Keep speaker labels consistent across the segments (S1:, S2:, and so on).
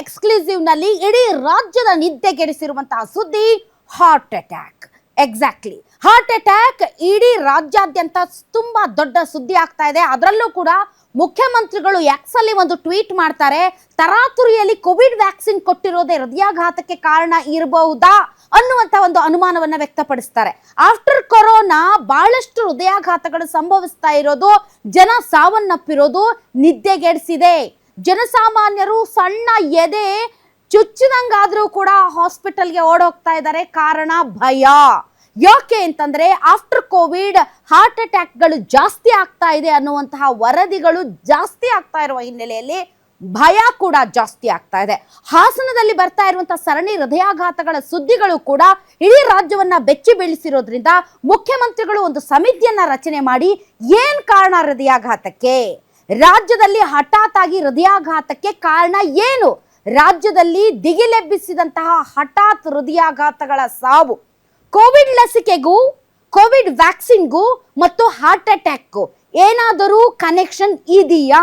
S1: ಎಕ್ಸ್ಕ್ಲೂಸಿವ್ನಲ್ಲಿ ಇಡೀ ರಾಜ್ಯದ ನಿದ್ದೆ ಕೆಡಿಸಿರುವಂತಹ ಸುದ್ದಿ heart attack exactly heart attack ಇಡೀ ರಾಜ್ಯಾದ್ಯಂತ ತುಂಬಾ ದೊಡ್ಡ ಸುದ್ದಿ ಆಗ್ತಾ ಇದೆ. ಅದರಲ್ಲೂ ಕೂಡ ಮುಖ್ಯಮಂತ್ರಿಗಳು ಎಕ್ಸ್ ಅಲ್ಲಿ ಒಂದು ಟ್ವೀಟ್ ಮಾಡ್ತಾರೆ, ತರಾತುರಿಯಲ್ಲಿ ಕೋವಿಡ್ ವ್ಯಾಕ್ಸಿನ್ ಕೊಟ್ಟಿರೋದೇ ಹೃದಯಾಘಾತಕ್ಕೆ ಕಾರಣ ಇರಬಹುದಾ ಅನ್ನುವಂತ ಒಂದು ಅನುಮಾನವನ್ನ ವ್ಯಕ್ತಪಡಿಸ್ತಾರೆ. ಆಫ್ಟರ್ ಕೊರೋನಾ ಬಹಳಷ್ಟು ಹೃದಯಾಘಾತಗಳು ಸಂಭವಿಸ್ತಾ ಇರೋದು, ಜನ ಸಾವನ್ನಪ್ಪಿರೋದು ನಿದ್ದೆಗೆಡಿಸಿದೆ ಜನಸಾಮಾನ್ಯರು ಸಣ್ಣ ಎದೆ ಚುಚ್ಚಿದಂಗಾದ್ರೂ ಕೂಡ ಹಾಸ್ಪಿಟಲ್ಗೆ ಓಡೋಗ್ತಾ ಇದ್ದಾರೆ. ಕಾರಣ ಭಯ. ಯಾಕೆ ಅಂತಂದ್ರೆ ಆಫ್ಟರ್ ಕೋವಿಡ್ ಹಾರ್ಟ್ ಅಟ್ಯಾಕ್ಗಳು ಜಾಸ್ತಿ ಆಗ್ತಾ ಇದೆ ಅನ್ನುವಂತಹ ವರದಿಗಳು ಜಾಸ್ತಿ ಆಗ್ತಾ ಇರುವ ಹಿನ್ನೆಲೆಯಲ್ಲಿ ಭಯ ಕೂಡ ಜಾಸ್ತಿ ಆಗ್ತಾ ಇದೆ. ಹಾಸನದಲ್ಲಿ ಬರ್ತಾ ಇರುವಂತಹ ಸರಣಿ ಹೃದಯಾಘಾತಗಳ ಸುದ್ದಿಗಳು ಕೂಡ ಇಡೀ ರಾಜ್ಯವನ್ನ ಬೆಚ್ಚಿ ಬೀಳಿಸಿರೋದ್ರಿಂದ ಮುಖ್ಯಮಂತ್ರಿಗಳು ಒಂದು ಸಮಿತಿಯನ್ನ ರಚನೆ ಮಾಡಿ ಏನ್ ಕಾರಣ ಹೃದಯಾಘಾತಕ್ಕೆ? ರಾಜ್ಯದಲ್ಲಿ ಹಠಾತ್ ಆಗಿ ಹೃದಯಾಘಾತಕ್ಕೆ ಕಾರಣ ಏನು? ರಾಜ್ಯದಲ್ಲಿ ದಿಗಿಲೆಬ್ಬಿಸಿದಂತಹ ಹಠಾತ್ ಹೃದಯಾಘಾತಗಳ ಸಾವು. ಕೋವಿಡ್ ಲಸಿಕೆಗೂ, ಕೋವಿಡ್ ವ್ಯಾಕ್ಸಿನ್ಗೂ ಮತ್ತು ಹಾರ್ಟ್ ಅಟ್ಯಾಕ್ ಏನಾದರೂ ಕನೆಕ್ಷನ್ ಇದೆಯಾ?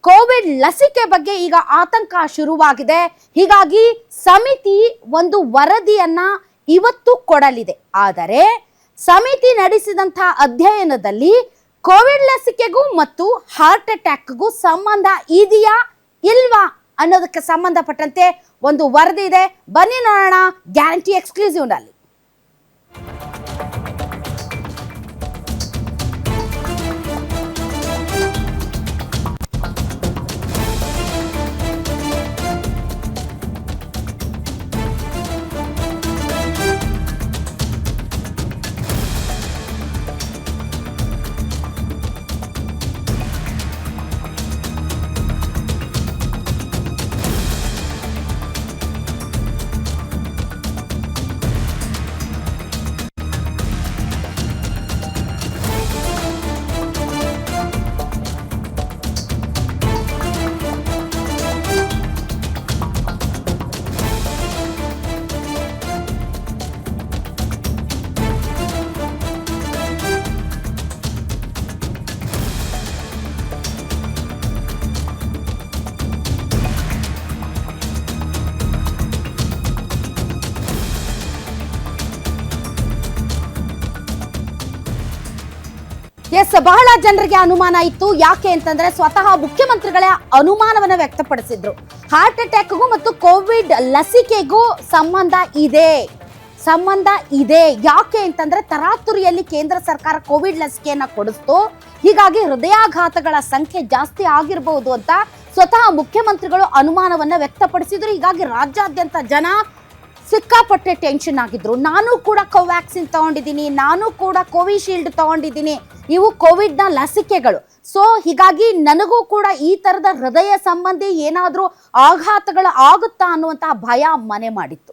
S1: ಕೋವಿಡ್ ಲಸಿಕೆ ಬಗ್ಗೆ ಈಗ ಆತಂಕ ಶುರುವಾಗಿದೆ. ಹೀಗಾಗಿ ಸಮಿತಿ ಒಂದು ವರದಿಯನ್ನ ಇವತ್ತು ಕೊಡಲಿದೆ. ಆದರೆ ಸಮಿತಿ ನಡೆಸಿದಂತಹ ಅಧ್ಯಯನದಲ್ಲಿ ಕೋವಿಡ್ ಲಸಿಕೆಗೂ ಮತ್ತು ಹಾರ್ಟ್ ಅಟ್ಯಾಕ್ಗೂ ಸಂಬಂಧ ಇದೆಯಾ ಇಲ್ವಾ ಅನ್ನೋದಕ್ಕೆ ಸಂಬಂಧಪಟ್ಟಂತೆ ಒಂದು ವರದಿ ಇದೆ. ಬನ್ನಿ ನೋಡೋಣ. ಗ್ಯಾರಂಟಿ ಎಕ್ಸ್ಕ್ಲೂಸಿವ್ನಲ್ಲಿ. ಎಸ್ ಬಹಳ ಜನರಿಗೆ ಅನುಮಾನ ಇತ್ತು. ಯಾಕೆ ಅಂತಂದ್ರೆ ಸ್ವತಃ ಮುಖ್ಯಮಂತ್ರಿಗಳೇ ಅನುಮಾನವನ್ನ ವ್ಯಕ್ತಪಡಿಸಿದ್ರು. ಹಾರ್ಟ್ ಅಟ್ಯಾಕ್ಗೂ ಮತ್ತು ಕೋವಿಡ್ ಲಸಿಕೆಗೂ ಸಂಬಂಧ ಇದೆ. ಸಂಬಂಧ ಇದೆ. ಯಾಕೆ ಅಂತಂದ್ರೆ ತರಾತುರಿಯಲ್ಲಿ ಕೇಂದ್ರ ಸರ್ಕಾರ ಕೋವಿಡ್ ಲಸಿಕೆಯನ್ನ ಕೊಡಿಸ್ತು. ಹೀಗಾಗಿ ಹೃದಯಾಘಾತಗಳ ಸಂಖ್ಯೆ ಜಾಸ್ತಿ ಆಗಿರಬಹುದು ಅಂತ ಸ್ವತಃ ಮುಖ್ಯಮಂತ್ರಿಗಳು ಅನುಮಾನವನ್ನ ವ್ಯಕ್ತಪಡಿಸಿದ್ರು. ಹೀಗಾಗಿ ರಾಜ್ಯಾದ್ಯಂತ ಜನ ಸಿಕ್ಕಾಪಟ್ಟೆ ಟೆನ್ಷನ್ ಆಗಿದ್ರು. ನಾನು ಕೂಡ ಕೋವ್ಯಾಕ್ಸಿನ್ ತಗೊಂಡಿದ್ದೀನಿ, ನಾನು ಕೂಡ ಕೋವಿಶೀಲ್ಡ್ ತಗೊಂಡಿದ್ದೀನಿ. ಇವು ಕೋವಿಡ್ನ ಲಸಿಕೆಗಳು. ಸೊ ಹೀಗಾಗಿ ನನಗೂ ಕೂಡ ಈ ತರದ ಹೃದಯ ಸಂಬಂಧಿ ಏನಾದರೂ ಆಘಾತಗಳು ಆಗುತ್ತಾ ಅನ್ನುವಂತಹ ಭಯ ಮನೆ ಮಾಡಿತ್ತು.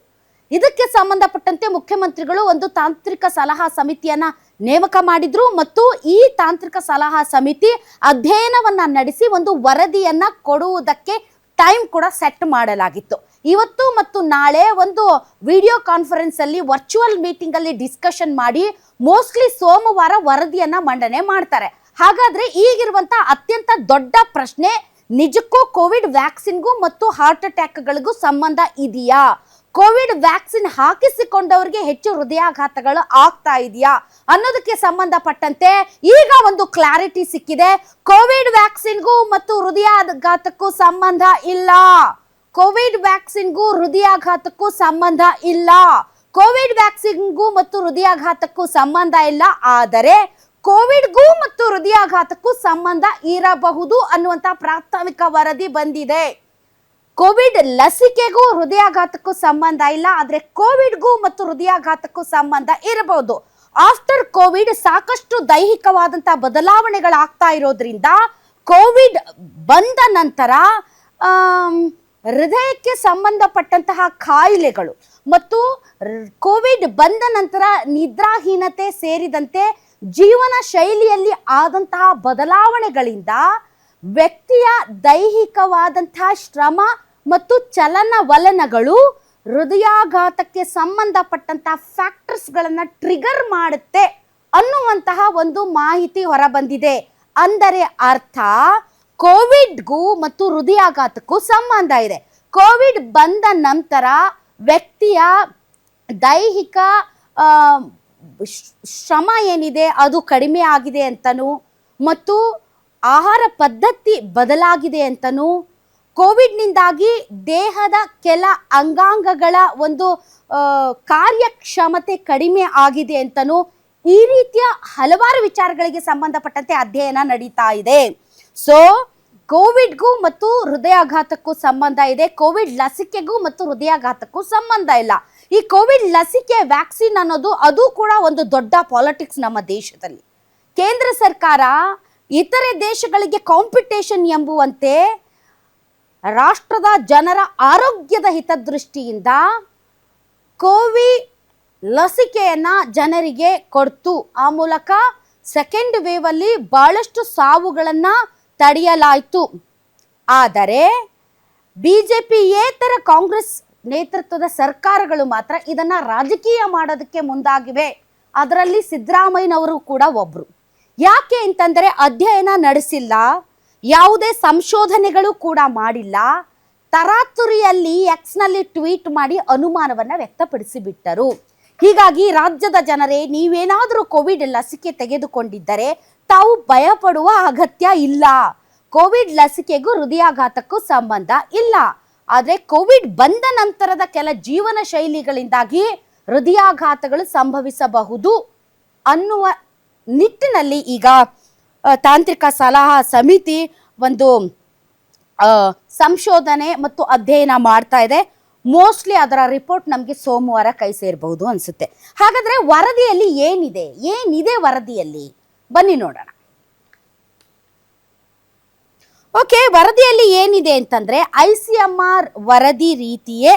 S1: ಇದಕ್ಕೆ ಸಂಬಂಧಪಟ್ಟಂತೆ ಮುಖ್ಯಮಂತ್ರಿಗಳು ಒಂದು ತಾಂತ್ರಿಕ ಸಲಹಾ ಸಮಿತಿಯನ್ನ ನೇಮಕ ಮಾಡಿದ್ರು ಮತ್ತು ಈ ತಾಂತ್ರಿಕ ಸಲಹಾ ಸಮಿತಿ ಅಧ್ಯಯನವನ್ನ ನಡೆಸಿ ಒಂದು ವರದಿಯನ್ನ ಕೊಡುವುದಕ್ಕೆ ಟೈಮ್ ಕೂಡ ಸೆಟ್ ಮಾಡಲಾಗಿತ್ತು. ಇವತ್ತು ಮತ್ತು ನಾಳೆ ಒಂದು ವಿಡಿಯೋ ಕಾನ್ಫರೆನ್ಸ್ ಅಲ್ಲಿ, ವರ್ಚುವಲ್ ಮೀಟಿಂಗ್ ಅಲ್ಲಿ ಡಿಸ್ಕಷನ್ ಮಾಡಿ ಮೋಸ್ಟ್ಲಿ ಸೋಮವಾರ ವರದಿಯನ್ನ ಮಂಡನೆ ಮಾಡ್ತಾರೆ. ಹಾಗಾದ್ರೆ ಈಗಿರುವಂತ ಅತ್ಯಂತ ದೊಡ್ಡ ಪ್ರಶ್ನೆ, ನಿಜಕ್ಕೂ ಕೋವಿಡ್ ವ್ಯಾಕ್ಸಿನ್ಗೂ ಮತ್ತು ಹಾರ್ಟ್ ಅಟ್ಯಾಕ್ಗಳಿಗೂ ಸಂಬಂಧ ಇದೆಯಾ? ಕೋವಿಡ್ ವ್ಯಾಕ್ಸಿನ್ ಹಾಕಿಸಿಕೊಂಡವರಿಗೆ ಹೆಚ್ಚು ಹೃದಯಾಘಾತಗಳು ಆಗ್ತಾ ಇದೆಯಾ ಅನ್ನೋದಕ್ಕೆ ಸಂಬಂಧಪಟ್ಟಂತೆ ಈಗ ಒಂದು ಕ್ಲಾರಿಟಿ ಸಿಕ್ಕಿದೆ. ಕೋವಿಡ್ ವ್ಯಾಕ್ಸಿನ್ಗೂ ಮತ್ತು ಹೃದಯಾಘಾತಕ್ಕೂ ಸಂಬಂಧ ಇಲ್ಲ. ಕೋವಿಡ್ ವ್ಯಾಕ್ಸಿನ್ಗೂ ಹೃದಯಾಘಾತಕ್ಕೂ ಸಂಬಂಧ ಇಲ್ಲ. ಕೋವಿಡ್ ವ್ಯಾಕ್ಸಿನ್ಗೂ ಮತ್ತು ಹೃದಯಾಘಾತಕ್ಕೂ ಸಂಬಂಧ ಇಲ್ಲ. ಆದರೆ ಕೋವಿಡ್ಗೂ ಮತ್ತು ಹೃದಯಾಘಾತಕ್ಕೂ ಸಂಬಂಧ ಇರಬಹುದು ಅನ್ನುವಂತ ಪ್ರಾಥಮಿಕ ವರದಿ ಬಂದಿದೆ. ಕೋವಿಡ್ ಲಸಿಕೆಗೂ ಹೃದಯಾಘಾತಕ್ಕೂ ಸಂಬಂಧ ಇಲ್ಲ, ಆದರೆ ಕೋವಿಡ್ಗೂ ಮತ್ತು ಹೃದಯಾಘಾತಕ್ಕೂ ಸಂಬಂಧ ಇರಬಹುದು. ಆಫ್ಟರ್ ಕೋವಿಡ್ ಸಾಕಷ್ಟು ದೈಹಿಕವಾದಂತಹ ಬದಲಾವಣೆಗಳಾಗ್ತಾ ಇರೋದ್ರಿಂದ ಕೋವಿಡ್ ಬಂದ ನಂತರ ಹೃದಯಕ್ಕೆ ಸಂಬಂಧಪಟ್ಟಂತಹ ಕಾಯಿಲೆಗಳು ಮತ್ತು ಕೋವಿಡ್ ಬಂದ ನಂತರ ನಿದ್ರಾಹೀನತೆ ಸೇರಿದಂತೆ ಜೀವನ ಶೈಲಿಯಲ್ಲಿ ಆದಂತಹ ಬದಲಾವಣೆಗಳಿಂದ ವ್ಯಕ್ತಿಯ ದೈಹಿಕವಾದಂತಹ ಶ್ರಮ ಮತ್ತು ಚಲನವಲನಗಳು ಹೃದಯಾಘಾತಕ್ಕೆ ಸಂಬಂಧಪಟ್ಟಂತಹ ಫ್ಯಾಕ್ಟರ್ಸ್ಗಳನ್ನು ಟ್ರಿಗರ್ ಮಾಡುತ್ತೆ ಅನ್ನುವಂತಹ ಒಂದು ಮಾಹಿತಿ ಹೊರಬಂದಿದೆ. ಅಂದರೆ ಅರ್ಥ, ಕೋವಿಡ್ಗೂ ಮತ್ತು ಹೃದಯಾಘಾತಕ್ಕೂ ಸಂಬಂಧ ಇದೆ. ಕೋವಿಡ್ ಬಂದ ನಂತರ ವ್ಯಕ್ತಿಯ ದೈಹಿಕ ಶ್ರಮ ಏನಿದೆ ಅದು ಕಡಿಮೆ ಆಗಿದೆ ಅಂತನೂ ಮತ್ತು ಆಹಾರ ಪದ್ಧತಿ ಬದಲಾಗಿದೆ ಅಂತನೂ ಕೋವಿಡ್ನಿಂದಾಗಿ ದೇಹದ ಕೆಲ ಅಂಗಾಂಗಗಳ ಒಂದು ಕಾರ್ಯಕ್ಷಮತೆ ಕಡಿಮೆ ಆಗಿದೆ ಅಂತನೂ ಈ ರೀತಿಯ ಹಲವಾರು ವಿಚಾರಗಳಿಗೆ ಸಂಬಂಧಪಟ್ಟಂತೆ ಅಧ್ಯಯನ ನಡೀತಾ ಇದೆ. ಸೊ, ಕೋವಿಡ್ಗೂ ಮತ್ತು ಹೃದಯಾಘಾತಕ್ಕೂ ಸಂಬಂಧ ಇದೆ. ಕೋವಿಡ್ ಲಸಿಕೆಗೂ ಮತ್ತು ಹೃದಯಾಘಾತಕ್ಕೂ ಸಂಬಂಧ ಇಲ್ಲ. ಈ ಕೋವಿಡ್ ಲಸಿಕೆ ವ್ಯಾಕ್ಸಿನ್ ಅನ್ನೋದು ಅದು ಕೂಡ ಒಂದು ದೊಡ್ಡ ಪಾಲಿಟಿಕ್ಸ್ ನಮ್ಮ ದೇಶದಲ್ಲಿ. ಕೇಂದ್ರ ಸರ್ಕಾರ ಇತರೆ ದೇಶಗಳಿಗೆ ಕಾಂಪಿಟೇಷನ್ ಎಂಬುವಂತೆ ರಾಷ್ಟ್ರದ ಜನರ ಆರೋಗ್ಯದ ಹಿತದೃಷ್ಟಿಯಿಂದ ಕೋವಿ ಲಸಿಕೆಯನ್ನು ಜನರಿಗೆ ಕೊಡ್ತು. ಆ ಮೂಲಕ ಸೆಕೆಂಡ್ ವೇವ್ ಅಲ್ಲಿ ಬಹಳಷ್ಟು ಸಾವುಗಳನ್ನ ತಡೆಯಲಾಯಿತು. ಆದರೆ ಬಿಜೆಪಿಯೇತರ ಕಾಂಗ್ರೆಸ್ ನೇತೃತ್ವದ ಸರ್ಕಾರಗಳು ಮಾತ್ರ ಇದನ್ನ ರಾಜಕೀಯ ಮಾಡೋದಕ್ಕೆ ಮುಂದಾಗಿವೆ. ಅದರಲ್ಲಿ ಸಿದ್ದರಾಮಯ್ಯನವರು ಕೂಡ ಒಬ್ಬರು ಯಾಕೆ ಅಂತಂದರೆ ಅಧ್ಯಯನ ನಡೆಸಿಲ್ಲ. ಯಾವುದೇ ಸಂಶೋಧನೆಗಳು ಕೂಡ ಮಾಡಿಲ್ಲ. ತರಾತುರಿಯಲ್ಲಿ ಎಕ್ಸ್ನಲ್ಲಿ ಟ್ವೀಟ್ ಮಾಡಿ ಅನುಮಾನವನ್ನು ವ್ಯಕ್ತಪಡಿಸಿಬಿಟ್ಟರು. ಹೀಗಾಗಿ ರಾಜ್ಯದ ಜನರೇ, ನೀವೇನಾದರೂ ಕೋವಿಡ್ ಲಸಿಕೆ ತೆಗೆದುಕೊಂಡಿದ್ದರೆ ತಾವು ಭಯಪಡುವ ಅಗತ್ಯ ಇಲ್ಲ. ಕೋವಿಡ್ ಲಸಿಕೆಗೂ ಹೃದಯಾಘಾತಕ್ಕೂ ಸಂಬಂಧ ಇಲ್ಲ. ಆದರೆ ಕೋವಿಡ್ ಬಂದ ನಂತರದ ಕೆಲ ಜೀವನ ಶೈಲಿಗಳಿಂದಾಗಿ ಹೃದಯಾಘಾತಗಳು ಸಂಭವಿಸಬಹುದು ಅನ್ನುವ ನಿಟ್ಟಿನಲ್ಲಿ ಈಗ ತಾಂತ್ರಿಕ ಸಲಹಾ ಸಮಿತಿ ಒಂದು ಸಂಶೋಧನೆ ಮತ್ತು ಅಧ್ಯಯನ ಮಾಡ್ತಾ ಇದೆ. ಮೋಸ್ಟ್ಲಿ ಅದರ ರಿಪೋರ್ಟ್ ನಮಗೆ ಸೋಮವಾರ ಕೈ ಸೇರಬಹುದು ಅನಿಸುತ್ತೆ. ಹಾಗಾದರೆ ವರದಿಯಲ್ಲಿ ಏನಿದೆ? ಏನಿದೆ ವರದಿಯಲ್ಲಿ? ಬನ್ನಿ ನೋಡೋಣ. ಓಕೆ ವರದಿಯಲ್ಲಿ ಏನಿದೆ ಅಂತಂದ್ರೆ ಐ ಸಿ ಎಂ ಆರ್ ವರದಿ ರೀತಿಯೇ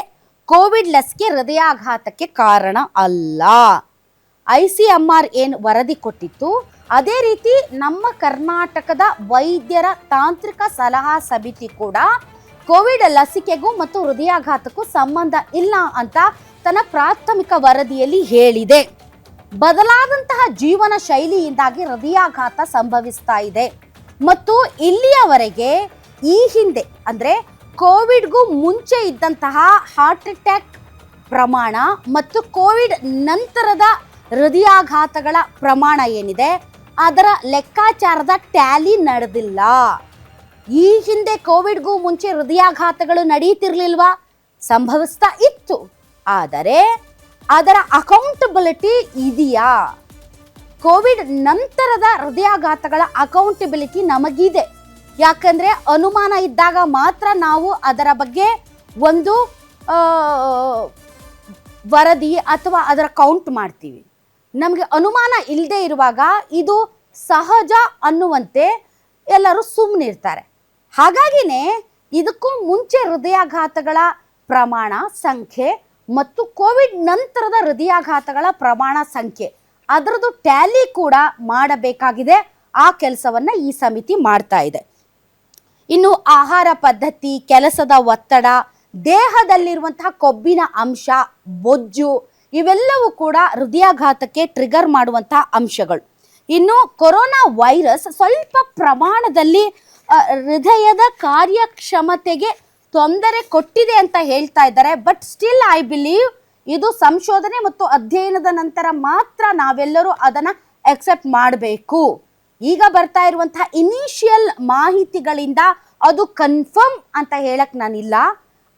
S1: ಕೋವಿಡ್ ಲಸಿಕೆ ಹೃದಯಾಘಾತಕ್ಕೆ ಕಾರಣ ಅಲ್ಲ. ಐ ಸಿ ಎಂ ಆರ್ ಏನು ವರದಿ ಕೊಟ್ಟಿತ್ತು? ಅದೇ ರೀತಿ ನಮ್ಮ ಕರ್ನಾಟಕದ ವೈದ್ಯರ ತಾಂತ್ರಿಕ ಸಲಹಾ ಸಮಿತಿ ಕೂಡ ಕೋವಿಡ್ ಲಸಿಕೆಗೂ ಮತ್ತು ಹೃದಯಾಘಾತಕ್ಕೂ ಸಂಬಂಧ ಇಲ್ಲ ಅಂತ ತನ್ನ ಪ್ರಾಥಮಿಕ ವರದಿಯಲ್ಲಿ ಹೇಳಿದೆ. ಬದಲಾದಂತಹ ಜೀವನ ಶೈಲಿಯಿಂದಾಗಿ ಹೃದಯಾಘಾತ ಸಂಭವಿಸ್ತಾ ಇದೆ. ಮತ್ತು ಇಲ್ಲಿಯವರೆಗೆ ಈ ಹಿಂದೆ ಅಂದ್ರೆ ಕೋವಿಡ್ಗೂ ಮುಂಚೆ ಇದ್ದಂತಹ ಹಾರ್ಟ್ ಅಟ್ಯಾಕ್ ಪ್ರಮಾಣ ಮತ್ತು ಕೋವಿಡ್ ನಂತರದ ಹೃದಯಾಘಾತಗಳ ಪ್ರಮಾಣ ಏನಿದೆ? ಅದರ ಲೆಕ್ಕಾಚಾರದ ಟ್ಯಾಲಿ ನಡೆದಿಲ್ಲ. ಈ ಹಿಂದೆ ಕೋವಿಡ್ಗೂ ಮುಂಚೆ ಹೃದಯಾಘಾತಗಳು ನಡೀತಿರ್ಲಿಲ್ವಾ? ಸಂಭವಿಸ್ತಾ ಇತ್ತು. ಆದರೆ ಅದರ ಅಕೌಂಟಬಿಲಿಟಿ ಇದೆಯಾ? ಕೋವಿಡ್ ನಂತರದ ಹೃದಯಾಘಾತಗಳ ಅಕೌಂಟಬಿಲಿಟಿ ನಮಗಿದೆ. ಯಾಕಂದ್ರೆ ಅನುಮಾನ ಇದ್ದಾಗ ಮಾತ್ರ ನಾವು ಅದರ ಬಗ್ಗೆ ಒಂದು ವರದಿ ಅಥವಾ ಅದರ ಕೌಂಟ್ ಮಾಡ್ತೀವಿ. ನಮಗೆ ಅನುಮಾನ ಇಲ್ಲದೆ ಇರುವಾಗ ಇದು ಸಹಜ ಅನ್ನುವಂತೆ ಎಲ್ಲರೂ ಸುಮ್ಮನಿರ್ತಾರೆ ಹಾಗಾಗಿನೇ ಇದಕ್ಕೂ ಮುಂಚೆ ಹೃದಯಾಘಾತಗಳ ಪ್ರಮಾಣ ಸಂಖ್ಯೆ ಮತ್ತು ಕೋವಿಡ್ ನಂತರದ ಹೃದಯಾಘಾತಗಳ ಪ್ರಮಾಣ ಸಂಖ್ಯೆ, ಅದರದ್ದು ಟ್ಯಾಲಿ ಕೂಡ ಮಾಡಬೇಕಾಗಿದೆ. ಆ ಕೆಲಸವನ್ನ ಈ ಸಮಿತಿ ಮಾಡ್ತಾ ಇದೆ. ಇನ್ನು ಆಹಾರ ಪದ್ಧತಿ, ಕೆಲಸದ ಒತ್ತಡ, ದೇಹದಲ್ಲಿರುವಂತಹ ಕೊಬ್ಬಿನ ಅಂಶ, ಬೊಜ್ಜು ಇವೆಲ್ಲವೂ ಕೂಡ ಹೃದಯಾಘಾತಕ್ಕೆ ಟ್ರಿಗರ್ ಮಾಡುವಂತಹ ಅಂಶಗಳು. ಇನ್ನು ಕೊರೋನಾ ವೈರಸ್ ಸ್ವಲ್ಪ ಪ್ರಮಾಣದಲ್ಲಿ ಹೃದಯದ ಕಾರ್ಯಕ್ಷಮತೆಗೆ ತೊಂದರೆ ಕೊಟ್ಟಿದೆ ಅಂತ ಹೇಳ್ತಾ ಇದ್ದಾರೆ. ಬಟ್ ಸ್ಟಿಲ್ ಐ ಬಿಲೀವ್ ಇದು ಸಂಶೋಧನೆ ಮತ್ತು ಅಧ್ಯಯನದ ನಂತರ ಮಾತ್ರ ನಾವೆಲ್ಲರೂ ಅದನ್ನ ಎಕ್ಸೆಪ್ಟ್ ಮಾಡಬೇಕು. ಈಗ ಬರ್ತಾ ಇರುವಂತಹ ಇನಿಷಿಯಲ್ ಮಾಹಿತಿಗಳಿಂದ ಅದು ಕನ್ಫರ್ಮ್ ಅಂತ ಹೇಳಕ್ ನಾನಿಲ್ಲ.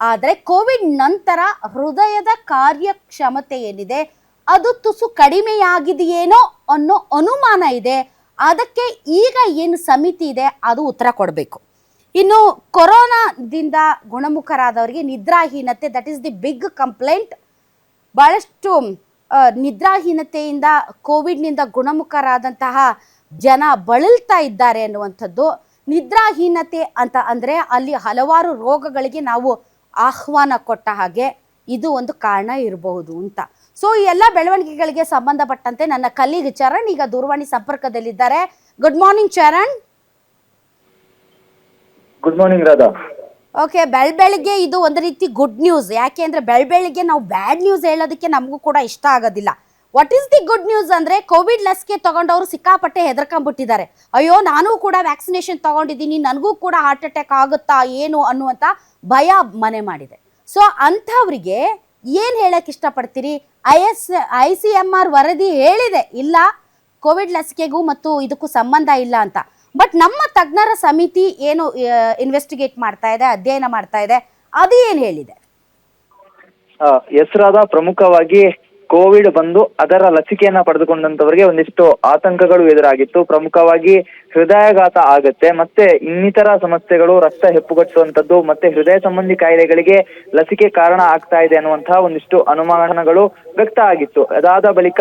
S1: ಆದರೆ ಕೋವಿಡ್ ನಂತರ ಹೃದಯದ ಕಾರ್ಯಕ್ಷಮತೆ ಏನಿದೆ? ಅದು ತುಸು ಕಡಿಮೆಯಾಗಿದೆಯೇನೋ ಅನ್ನೋ ಅನುಮಾನ ಇದೆ. ಅದಕ್ಕೆ ಈಗ ಏನು ಸಮಿತಿ ಇದೆ? ಅದು ಉತ್ತರ ಕೊಡಬೇಕು. ಇನ್ನು ಕೊರೋನಾದಿಂದ ಗುಣಮುಖರಾದವರಿಗೆ ನಿದ್ರಾಹೀನತೆ that is the big complaint ಬಹಳಷ್ಟು ಆ, ನಿದ್ರಾಹೀನತೆಯಿಂದ ಕೋವಿಡ್ನಿಂದ ಗುಣಮುಖರಾದಂತಹ ಜನ ಬಳಲ್ತಾ ಇದ್ದಾರೆ ಅನ್ನುವಂಥದ್ದು. ನಿದ್ರಾಹೀನತೆ ಅಂತ ಅಂದರೆ ಅಲ್ಲಿ ಹಲವಾರು ರೋಗಗಳಿಗೆ ನಾವು ಆಹ್ವಾನ ಕೊಟ್ಟ ಹಾಗೆ ಇದು ಒಂದು ಕಾರಣ ಇರಬಹುದು ಅಂತ. ಸೊ ಈ ಎಲ್ಲ ಬೆಳವಣಿಗೆಗಳಿಗೆ ಸಂಬಂಧಪಟ್ಟಂತೆ ನನ್ನ ಕಲೀಗ್ ಚರಣ್ ಈಗ ದೂರವಾಣಿ ಸಂಪರ್ಕದಲ್ಲಿದ್ದಾರೆ. Good morning Charan.
S2: Good morning Radha.
S1: Okay ಬೆಳ್ ಬೆಳಿಗ್ಗೆ ಇದು ಒಂದು ರೀತಿ ಗುಡ್ ನ್ಯೂಸ್ ಯಾಕೆ ಅಂದ್ರೆ ಬೆಳ್ ಬೆಳಿಗ್ಗೆ ನಾವು ಬ್ಯಾಡ್ ನ್ಯೂಸ್ ಹೇಳೋದಕ್ಕೆ ನಮಗೂ ಕೂಡ ಇಷ್ಟ ಆಗೋದಿಲ್ಲ. What is the good news ಅಂದ್ರೆ ಕೋವಿಡ್ ಲಸಿಕೆ ತಗೊಂಡವರು ಸಿಕ್ಕಾಪಟ್ಟೆ ಹೆದರ್ಕೊಂಡ್ಬಿಟ್ಟಿದ್ದಾರೆ ಅಯ್ಯೋ ನಾನು ಕೂಡ ವ್ಯಾಕ್ಸಿನೇಷನ್ ತಗೊಂಡಿದ್ದೀನಿ ನನಗೂ ಕೂಡ ಹಾರ್ಟ್ ಅಟ್ಯಾಕ್ ಆಗುತ್ತಾ ಏನು ಅನ್ನುವಂತ ಭಯ ಮನೆ ಮಾಡಿದೆ. ಸೊ ಅಂಥವ್ರಿಗೆ ಏನು ಹೇಳಕ್ಕೆ ಇಷ್ಟಪಡ್ತೀರಿ? I S I C M R ವರದಿ ಹೇಳಿದೆ. ಇಲ್ಲ, ಕೋವಿಡ್ ಲಸಿಕೆಗೂ ಮತ್ತು ಇದಕ್ಕೂ ಸಂಬಂಧ ಇಲ್ಲ ಅಂತ. ಬಟ್ ನಮ್ಮ ತಜ್ಞರ ಸಮಿತಿ ಏನು ಇನ್ವೆಸ್ಟಿಗೇಟ್ ಮಾಡ್ತಾ ಇದೆ, ಅಧ್ಯಯನ ಮಾಡ್ತಾ ಇದೆ, ಅದು ಏನು ಹೇಳಿದೆ?
S2: ಹೆಸರಾದ ಪ್ರಮುಖವಾಗಿ ಕೋವಿಡ್ ಬಂದು ಅದರ ಲಸಿಕೆಯನ್ನ ಪಡೆದುಕೊಂಡಂತವರಿಗೆ ಒಂದಿಷ್ಟು ಆತಂಕಗಳು ಎದುರಾಗಿತ್ತು. ಪ್ರಮುಖವಾಗಿ ಹೃದಯಾಘಾತ ಆಗತ್ತೆ. ಮತ್ತೆ ಇನ್ನಿತರ ಸಮಸ್ಯೆಗಳು, ರಕ್ತ ಹೆಪ್ಪುಗಟ್ಟುವಂತದ್ದು ಮತ್ತೆ ಹೃದಯ ಸಂಬಂಧಿ ಕಾಯಿಲೆಗಳಿಗೆ ಲಸಿಕೆ ಕಾರಣ ಆಗ್ತಾ ಇದೆ ಅನ್ನುವಂತಹ ಒಂದಿಷ್ಟು ಅನುಮಾನಗಳು ವ್ಯಕ್ತ ಆಗಿತ್ತು. ಅದಾದ ಬಳಿಕ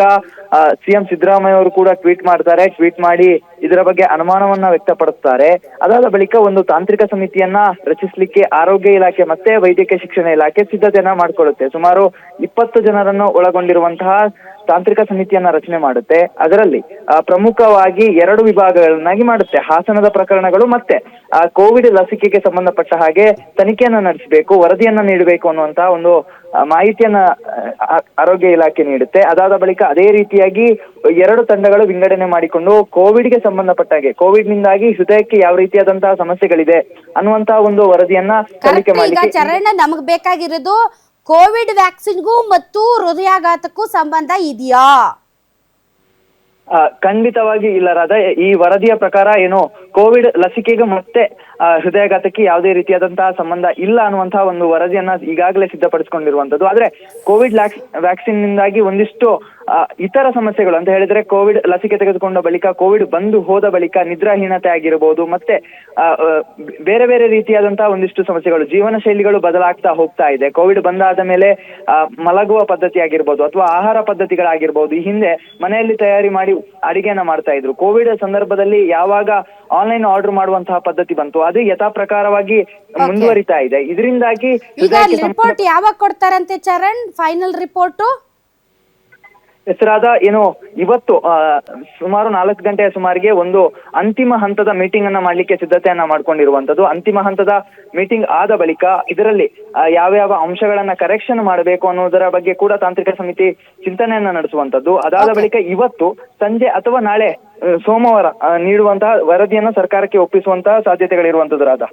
S2: ಸಿಎಂ ಸಿದ್ದರಾಮಯ್ಯ ಅವರು ಕೂಡ ಟ್ವೀಟ್ ಮಾಡ್ತಾರೆ. ಟ್ವೀಟ್ ಮಾಡಿ ಇದರ ಬಗ್ಗೆ ಅನುಮಾನವನ್ನ ವ್ಯಕ್ತಪಡಿಸ್ತಾರೆ. ಅದಾದ ಬಳಿಕ ಒಂದು ತಾಂತ್ರಿಕ ಸಮಿತಿಯನ್ನ ರಚಿಸಲಿಕ್ಕೆ ಆರೋಗ್ಯ ಇಲಾಖೆ ಮತ್ತೆ ವೈದ್ಯಕೀಯ ಶಿಕ್ಷಣ ಇಲಾಖೆ ಸಿದ್ಧತೆಯನ್ನ ಮಾಡಿಕೊಳ್ಳುತ್ತೆ. ಸುಮಾರು ಇಪ್ಪತ್ತು ಜನರನ್ನು ಒಳಗೊಂಡಿರುವಂತಹ ತಾಂತ್ರಿಕ ಸಮಿತಿಯನ್ನ ರಚನೆ ಮಾಡುತ್ತೆ. ಅದರಲ್ಲಿ ಪ್ರಮುಖವಾಗಿ ಎರಡು ವಿಭಾಗಗಳನ್ನಾಗಿ ಮಾಡುತ್ತೆ. ಹಾಸನದ ಪ್ರಕರಣಗಳು ಮತ್ತೆ ಆ, ಕೋವಿಡ್ ಲಸಿಕೆಗೆ ಸಂಬಂಧಪಟ್ಟ ಹಾಗೆ ತನಿಖೆಯನ್ನ ನಡೆಸಬೇಕು ವರದಿಯನ್ನ ನೀಡಬೇಕು ಅನ್ನುವಂತಹ ಒಂದು ಮಾಹಿತಿಯನ್ನ ಆರೋಗ್ಯ ಇಲಾಖೆ ನೀಡುತ್ತೆ. ಅದಾದ ಬಳಿಕ ಅದೇ ರೀತಿಯಾಗಿ ಎರಡು ತಂಡಗಳು ವಿಂಗಡಣೆ ಮಾಡಿಕೊಂಡು ಕೋವಿಡ್ಗೆ ಸಂಬಂಧಪಟ್ಟ ಹಾಗೆ ಕೋವಿಡ್ ನಿಂದಾಗಿ ಹೃದಯಕ್ಕೆ ಯಾವ ರೀತಿಯಾದಂತಹ ಸಮಸ್ಯೆಗಳಿದೆ ಅನ್ನುವಂತಹ ಒಂದು ವರದಿಯನ್ನ ಸಲ್ಲಿಕೆ ಮಾಡಿ
S1: ಚರಣ ನಮಗೆ ಬೇಕಾಗಿರೋದು ಕೋವಿಡ್ ವ್ಯಾಕ್ಸಿನ್ಗೂ ಮತ್ತು ಹೃದಯಾಘಾತಕ್ಕೂ ಸಂಬಂಧ ಇದೆಯಾ?
S2: ಖಂಡಿತವಾಗಿ ಇಲ್ಲ ರಾಧಾ ಈ ವರದಿಯ ಪ್ರಕಾರ ಏನು ಕೋವಿಡ್ ಲಸಿಕೆಗೆ ಮತ್ತೆ ಹೃದಯಾಘಾತಕ್ಕೆ ಯಾವುದೇ ರೀತಿಯಾದಂತಹ ಸಂಬಂಧ ಇಲ್ಲ ಅನ್ನುವಂತಹ ಒಂದು ವರದಿಯನ್ನ ಈಗಾಗಲೇ ಸಿದ್ಧಪಡಿಸಿಕೊಂಡಿರುವಂತದ್ದು. ಆದ್ರೆ ಕೋವಿಡ್ ವ್ಯಾಕ್ಸಿನ್ ನಿಂದಾಗಿ ಒಂದಿಷ್ಟು ಇತರ ಸಮಸ್ಯೆಗಳು, ಅಂತ ಹೇಳಿದ್ರೆ ಕೋವಿಡ್ ಲಸಿಕೆ ತೆಗೆದುಕೊಂಡ ಬಳಿಕ, ಕೋವಿಡ್ ಬಂದು ಹೋದ ಬಳಿಕ ನಿದ್ರಾಹೀನತೆ ಆಗಿರಬಹುದು ಮತ್ತೆ ಬೇರೆ ಬೇರೆ ರೀತಿಯಾದಂತಹ ಒಂದಿಷ್ಟು ಸಮಸ್ಯೆಗಳು, ಜೀವನ ಶೈಲಿಗಳು ಬದಲಾಗ್ತಾ ಹೋಗ್ತಾ ಇದೆ. ಕೋವಿಡ್ ಬಂದಾದ ಮೇಲೆ ಮಲಗುವ ಪದ್ಧತಿ ಆಗಿರ್ಬೋದು, ಅಥವಾ ಆಹಾರ ಪದ್ಧತಿಗಳಾಗಿರ್ಬೋದು, ಈ ಹಿಂದೆ ಮನೆಯಲ್ಲಿ ತಯಾರಿ ಮಾಡಿ ಅಡಿಗೆಯನ್ನ ಮಾಡ್ತಾ ಇದ್ರು. ಕೋವಿಡ್ ಸಂದರ್ಭದಲ್ಲಿ ಯಾವಾಗ ಆನ್ಲೈನ್ ಆರ್ಡರ್ ಮಾಡುವಂತಹ ಪದ್ಧತಿ ಬಂತು. ಅದು ಯಥಾ ಪ್ರಕಾರವಾಗಿ ಮುಂದುವರಿತಾ ಇದೆ. ಇದರಿಂದಾಗಿ
S1: ಈಗ ರಿಪೋರ್ಟ್ ಯಾವಾಗ ಕೊಡ್ತಾರಂತೆ ಚರಣ್? ಫೈನಲ್ ರಿಪೋರ್ಟ್
S2: ಹೆಸರಾದ ಏನು ಇವತ್ತು ಸುಮಾರು ನಾಲ್ಕು ಗಂಟೆಯ ಸುಮಾರಿಗೆ ಒಂದು ಅಂತಿಮ ಹಂತದ ಮೀಟಿಂಗ್ ಅನ್ನ ಮಾಡ್ಲಿಕ್ಕೆ ಸಿದ್ಧತೆಯನ್ನ ಮಾಡ್ಕೊಂಡಿರುವಂತದ್ದು. ಅಂತಿಮ ಹಂತದ ಮೀಟಿಂಗ್ ಆದ ಬಳಿಕ ಇದರಲ್ಲಿ ಯಾವ್ಯಾವ ಅಂಶಗಳನ್ನ ಕರೆಕ್ಷನ್ ಮಾಡಬೇಕು ಅನ್ನೋದರ ಬಗ್ಗೆ ಕೂಡ ತಾಂತ್ರಿಕ ಸಮಿತಿ ಚಿಂತನೆಯನ್ನ ನಡೆಸುವಂತದ್ದು. ಅದಾದ ಬಳಿಕ ಇವತ್ತು ಸಂಜೆ ಅಥವಾ ನಾಳೆ ಸೋಮವಾರ ನೀಡುವಂತಹ ವರದಿಯನ್ನ ಸರ್ಕಾರಕ್ಕೆ ಒಪ್ಪಿಸುವಂತಹ ಸಾಧ್ಯತೆಗಳಿರುವಂತದ್ದು ರಾಧಾ